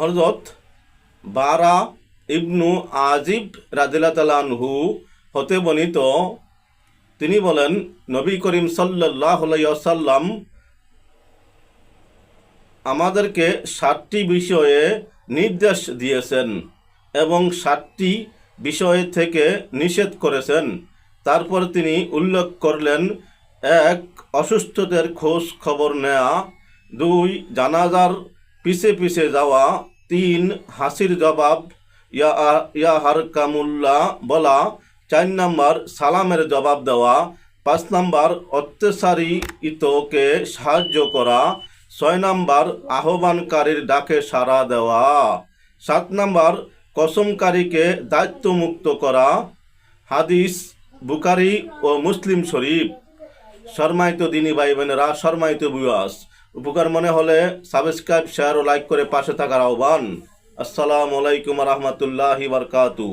হজরত বারা ইবনু আজিব রাদিল্লা তালানহু হতে বর্ণিত। তিনি বলেন, নবী করিম সাল্লাহ সাল্লাম আমাদেরকে ষাটটি বিষয়ে নির্দেশ দিয়েছেন এবং ষাটটি বিষয় থেকে নিষেধ করেছেন। তারপর তিনি উল্লেখ করলেন, এক, অসুস্থদের খোঁজ খবর নেওয়া দুই, জানাজার পিছে পিছে যাওয়া, তিন, হাসির জবাব, ইয়া ইয়া হারকামুল্লা বলা, চার নাম্বার সালামের জবাব দেওয়া, পাঁচ নাম্বার অত্যাচারী ইতকে সাহায্য করা, ছয় নাম্বার আহ্বানকারীর ডাকে সাড়া দেওয়া, সাত নাম্বার কসমকারীকে দায়িত্বমুক্ত করা, হাদিস বুকারি ও মুসলিম শরীফ। শর্মায়িত দিনী ভাই বোনেরা শর্মায়িত বুয়াস উপকার মনে হলে সাবস্ক্রাইব শেয়ার ও লাইক করে পাশে থাকার আহ্বান। আসসালামু আলাইকুম রহমতুল্লাহি বারকাতু